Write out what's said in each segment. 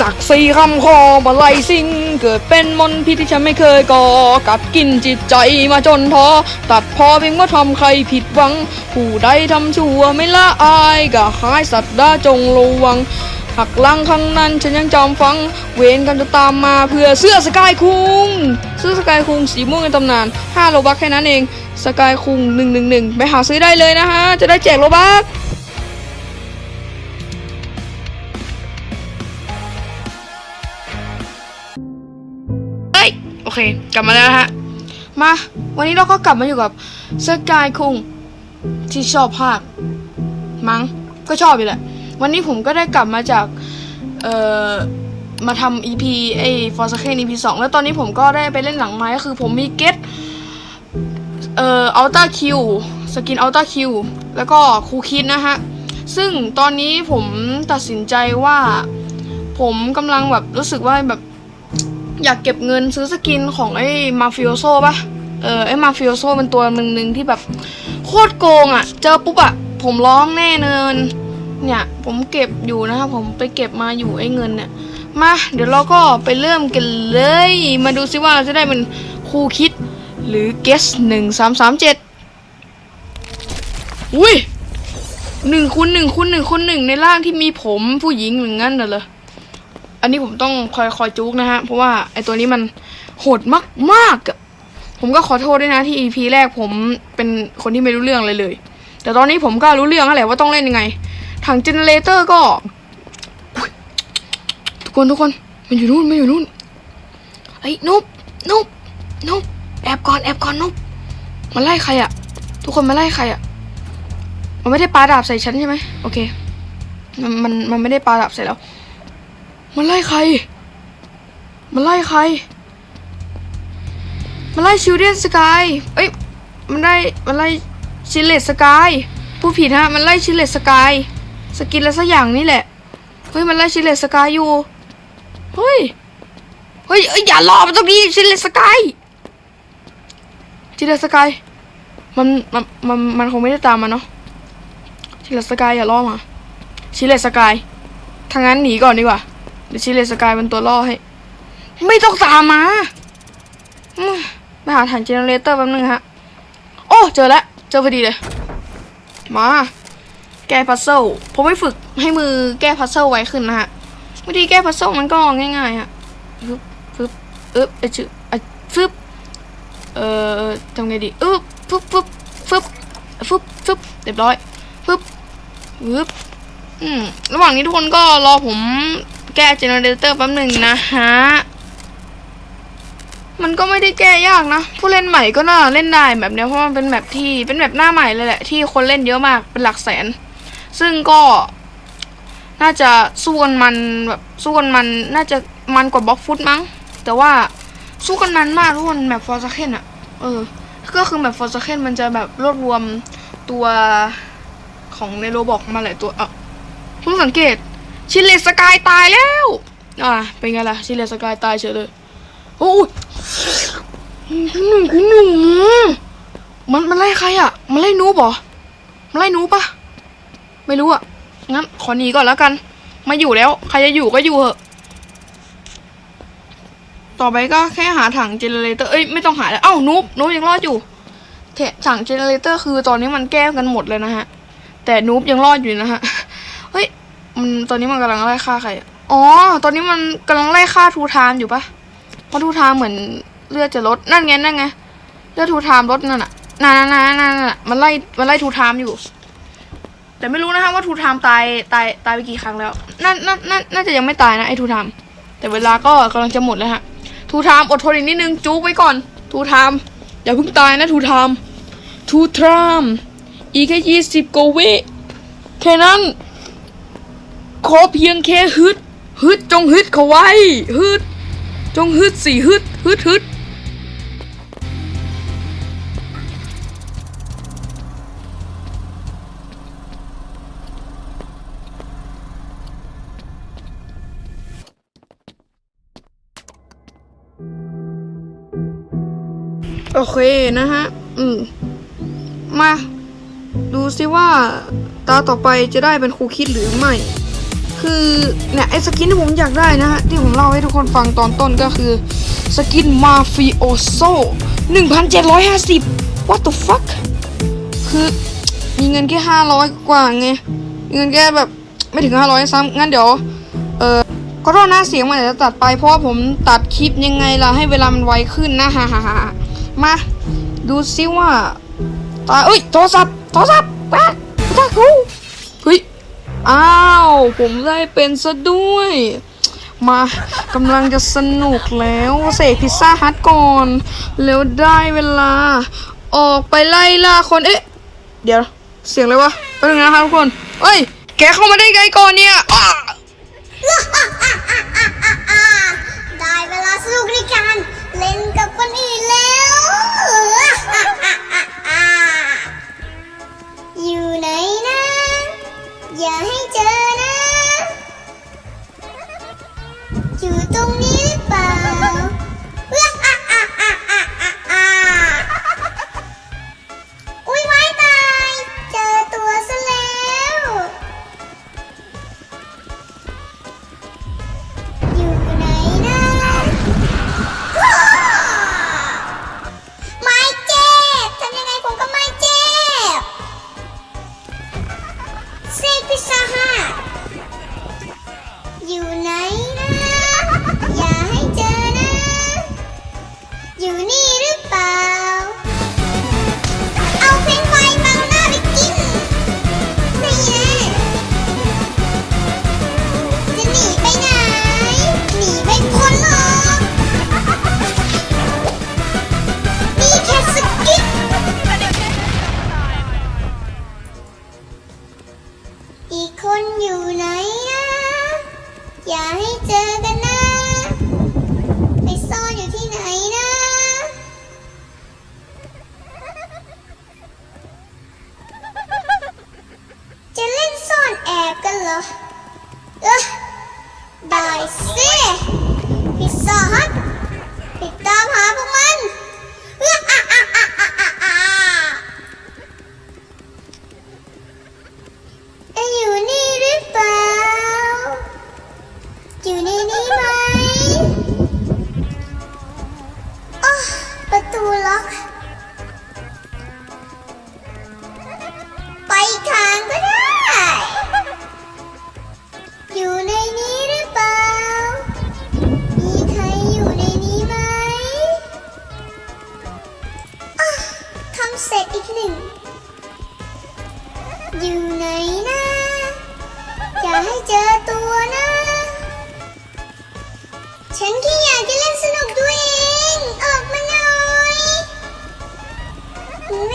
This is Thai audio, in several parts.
ศักดิ์ศรีคำคอมาไล่สิ่ง เกิดเป็นมนพิษที่ฉันไม่เคยก่อกัดกินจิตใจมาจนท้อตัดพอเพียงว่าทำใครผิดหวัง ผู้ใดทำชั่วไม่ละอายก็หายสัตว์ดาจงระวังหักลังครั้งนั้นฉันยังจำฟัง เวรกันจะตามมาเพื่อเสื้อสกายคุงเสื้อสกายคุงสีม่วงในตำนาน5โลบักแค่นั้นเอง สกายคุง111ไปหาซื้อได้เลยนะฮะ จะได้แจกโลบัก โอเค กลับมาแล้วฮะ มา วันนี้เราก็กลับมาอยู่กับสกายคุงที่ชอบภาคมั้งก็ชอบอยู่แหละ วันนี้ผมก็ได้กลับมาจาก เอ่อ มาทำ EP ไอ้ For s a k e EP 2แล้วตอนนี้ผมก็ได้ไปเล่นหลังไม้ก็คือผมมีเกตเอ่อ Ultra Q สกิน Ultra Q แล้วก็คูคิดนะฮะ ซึ่งตอนนี้ผมตัดสินใจว่า ผมกำลังแบบรู้สึกว่าแบบ อยากเก็บเงินซื้อสกินของไอ้มาฟิโอโซปะเออไอ้มาฟิโอโซเป็นตัวหนึ่งหนึ่งที่แบบ โคตรโกงอะ่ะ เจอปุ๊บอะ่ะ ผมร้องแน่เนิน เนี่ยผมเก็บอยู่นะครับผมไปเก็บมาอยู่ไอ้เงินเนี่ย มาเดี๋ยวเราก็ไปเริ่มกันเลย มาดูซิว่าเราจะได้เป็นครูคิดหรือเกสหนึ่งสามสามเจ็ดอุ้ยหนึ่งคูณหนึ่งคูณหนึ่งคูณหนึ่งในร่างที่มีผมผู้หญิงอย่างนั้นน่ะเหรอ อันนี้ผมต้องคอยคอยจุกนะฮะ เพราะว่าไอตัวนี้มันโหดมากมากๆอะผมก็ขอโทษด้วยนะที่ EP แรกผมเป็นคนที่ไม่รู้เรื่องเลยเลย แต่ตอนนี้ผมก็รู้เรื่องแล้วแหละว่าต้องเล่นยังไง ถังเจเนเรเตอร์ก็ ทุกคนทุกคน มันอยู่นู่นมันอยู่นู่นไอ้นุบนุบนุบแอบก่อนแอบก่อนนุบมันไล่ใครอะทุกคนมาไล่ใครอะมันไม่ได้ปาดาบใส่ฉันใช่ไหมโอเค มันมันมันไม่ได้ปาดาบใส่แล้ว มันไล่ใคร มันไล่ใคร มันไล่ชิลเดนสกาย เอ้ย มันไล่มันไล่ชิลเลตสกายผู้ผิดฮะ มันไล่ชิลเลตสกาย สกินอะไรสักอย่างนี่แหละ เฮ้ย มันไล่ชิลเลตสกายอยู่ เฮ้ย เฮ้ยเอ้ยอย่ารอมันตรงนี้ชิลเลตสกาย ชิลเลตสกาย มัน มัน มัน มันคงไม่ได้ตามมาเนาะ ชิลเลตสกายอย่ารอมา ชิลเลตสกายทางนั้นหนีก่อนดีกว่า เดี๋ยวชิเลสกายเป็นตัวล่อให้ ไม่ต้องตามมามไปหาฐานเจเนเรเตอร์แป๊บนึงฮะ โอ้ เจอแล้ว เจอพอดีเลย มา แก้พัซเซิลผมไม่ฝึกให้มือแก้พัซเซิลไวขึ้นนะฮะ วิธีแก้พัซเซิลมันก็ง่ายๆฮะฟึบฟึบอึ๊บเอชื่อไอฟึบเอ่อทำไงดีอึ๊บฟึบฟึบฟึบฟึบฟึบเรียบร้อยฟึบฟึบอืมระหว่างนี้ทุกคนก็รอผม แก้เจเนเรเตอร์แป๊บหนึ่งนะฮะ มันก็ไม่ได้แก้ยากนะ ผู้เล่นใหม่ก็น่าเล่นได้แบบเนี้ยเพราะมันเป็นแบบที่เป็นแบบหน้าใหม่เลยแหละ ที่คนเล่นเยอะมากเป็นหลักแสน ซึ่งก็น่าจะสู้กันมันแบบสู้กันมันน่าจะมันกว่าบล็อกฟุตมั้ง แต่ว่าสู้กันมันมากทุกคนแบบฟอร์ซเคนอะเออ ก็คือแบบฟอร์ซเคนมันจะแบบรวบรวมตัวของในโรบอกมาหลายตัวเอะเพิ่งสังเกต ชิเลสกายตายแล้วอ่าเป็นไงล่ะชิเลสกายตายเฉยเลยโอ้ยคุณหนึ่งคุณหนึ่งมันมันไล่ใครอะ มันไล่นูบเหรอมันไล่นูบปะไม่รู้อะงั้นขอหนีก่อนแล้วกันมาอยู่แล้ว ใครจะอยู่ก็อยู่เหอะ ต่อไปก็แค่หาถังเจเนเรเตอร์เอ้ยไม่ต้องหาแล้วเอ้านูบนูบยังรอดอยู่เถถังเจเนเรเตอร์คือตอนนี้มันแก้กันหมดเลยนะฮะ แต่นูบยังรอดอยู่นะฮะ มันตอนนี้มันกำลังไล่ฆ่าใครอ๋อ ตอนนี้มันกำลังไล่ฆ่าทูทามอยู่ปะเพราะทูทามเหมือนเลือดจะลดนั่นไงนั่นไงเลือดทูทามลดนั่นน่ะนั่นนั่นนั่นน่ะมันไล่มันไล่ทูทามอยู่ แต่ไม่รู้นะฮะว่าทูทามตายตายตายไปกี่ครั้งแล้วน่าน่าน่าน่าจะยังไม่ตายนะไอ้ทูทามแต่เวลาก็กำลังจะหมดแล้วฮะทูทามอดทนอีกนิดนึงจู๊ไว้ก่อนทูทามอย่าเพิ่งตายนะทูทามทูทามอีกแค่ยี่สิบกวิแค่นั้น ขอเพียงแค่ฮึด ฮึดจงฮึดเขาไว้ ฮึด จงฮึดสิฮึด ฮึดฮึดโอเคนะฮะ อืม มา ดูซิว่า ตาต่อไปจะได้เป็นครูคิดหรือไม่ คือเนี่ยไอ้สกินที่ผมอยากได้นะฮะที่ผมเล่าให้ทุกคนฟังตอนต้นก็คือสกินมาฟิโอโซ1,750 what the fuck คือมีเงินแค่ 500 กว่าไงเงินแค่แบบไม่ถึง 500 ซ้ำงั้นเดี๋ยว เออขอโทษนะเสียงมันอาจจะตัดไปเพราะว่าผมตัดคลิปยังไงล่ะให้เวลามันไวขึ้นนะฮ่าฮ่าฮ่ามาดูซิว่าตาเอ้ยโทรศัพท์โทรศัพท์แป๊กตากูเฮ้ย อ้าว ผมได้เป็นซะด้วย มากำลังจะสนุกแล้วเสกพิซซ่าฮัทก่อน แล้วได้เวลา ออกไปไล่ล่าคนเอ๊ะ เดี๋ยว เสียงอะไรวะแป๊บนึงนะครับทุกคนเอ้ย แกเข้ามาได้ไงก่อนเนี่ยอ้าได้เวลาสนุกในการเล่นกับคนอื่นแล้ว อ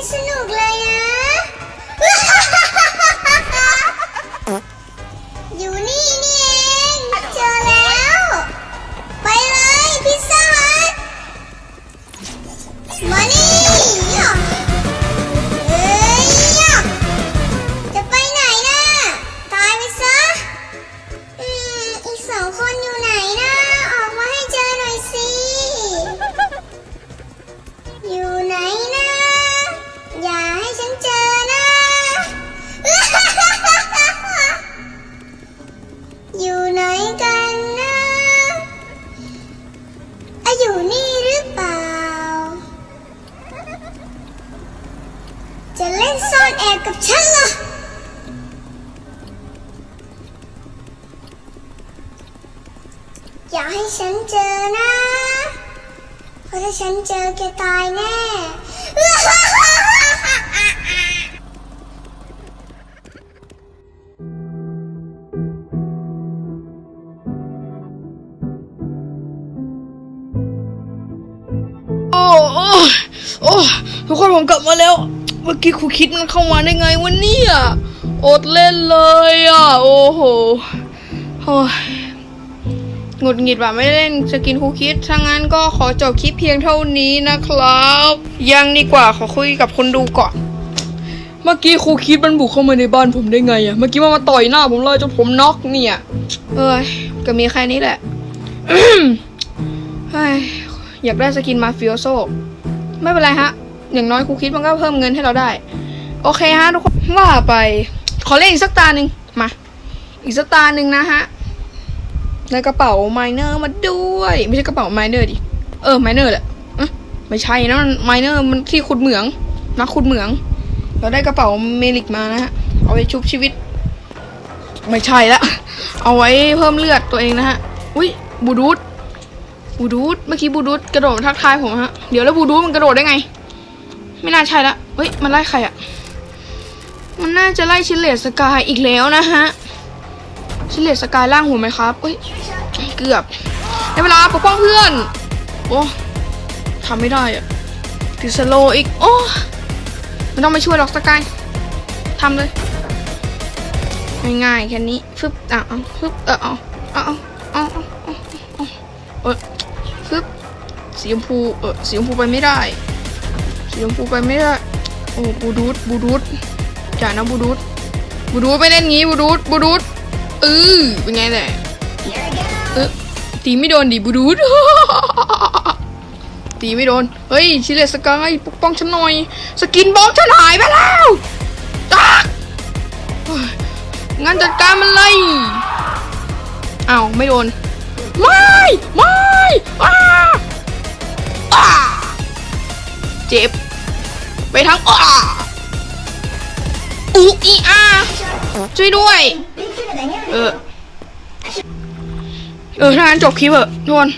มันไอนแอกับฉันเหรอย่าให้ฉันเจอนะ เพราะถ้าฉันเจอแกตายแน่ โอ้ โอ้โอ้ทุกคนผมกลับมาแล้ว เมื่อกี้ครูคิดมันเข้ามาได้ไงวะเนี่ยอดเล่นเลยอะ โอ้โหโอ้ยหงุดหงิดว่าไม่เล่นสกินครูคิดถ้างั้นก็ขอจบคลิปเพียงเท่านี้นะครับ ยังดีกว่าขอคุยกับคนดูก่อน เมื่อกี้ครูคิดมันบุกเข้ามาในบ้านผมได้ไงอะ เมื่อกี้มันมาต่อยหน้าผมเลยจนผมน็อกเนี่ย เอ้ย ก็มีแค่นี้แหละเฮ้ยอยากได้สกินมาฟิโอโซ ไม่เป็นไรฮะ อย่างน้อยครูคิดมันก็เพิ่มเงินให้เราได้ โอเคฮะทุกคนว่าไป ขอเล่นอีกสักตาหนึ่งมา อีกสักตาหนึ่งนะฮะในกระเป๋าไมเนอร์มาด้วย ไม่ใช่กระเป๋าไมเนอร์ดิเออไมเนอร์แหละอ๊ะไม่ใช่นะมันไมเนอร์มันที่ขุดเหมืองนักขุดเหมือง เราได้กระเป๋าเมลิกมานะฮะเอาไว้ชุบชีวิต ไม่ใช่ละเอาไว้เพิ่มเลือดตัวเองนะฮะอุ้ยบูดูดบูดูดเมื่อกี้บูดูดกระโดดทักทายผมฮะเดี๋ยวแล้วบูดูดมันกระโดดได้ไง ไม่น่าใช่ละเฮ้ย มันไล่ใครอะมันน่าจะไล่ชิลเลสกายอีกแล้วนะฮะ ชิลเลสกายล่างหัวไหมครับเฮ้ย เกือบได้เวลาปกป้องเพื่อน โอ้ทำไม่ได้อะติสโลอีก โอ้ไม่ต้องไปช่วยหรอกสกายทำเลย ง่ายๆแค่นี้ฟึบอะเอาฟึบเออเอาเอาเอาเอาเอาเอาเออฟึบสีชมพูเออสีชมพูไปไม่ได้ สีชมพูไปไม่ได้โอ้บูดูดบูดูดจ่านะบูดูดบูดูดไม่เล่นงี้บูดูดบูดูดเออเป็นไงแหละเออตีไม่โดนดิบูดูดตีไม่โดน เฮ้ย ชิเลสกายปกป้องฉันหน่อย สกินบอมฉันหายไปแล้วตักงั้นจัดการมันเลยเอ้าไม่โดน ไม่ ไม่อ้าเจ็บ ไปทั้งอ้าอูอีอาช่วยด้วย เออ เออถ้างั้นจบคลิปเถอะทุกคน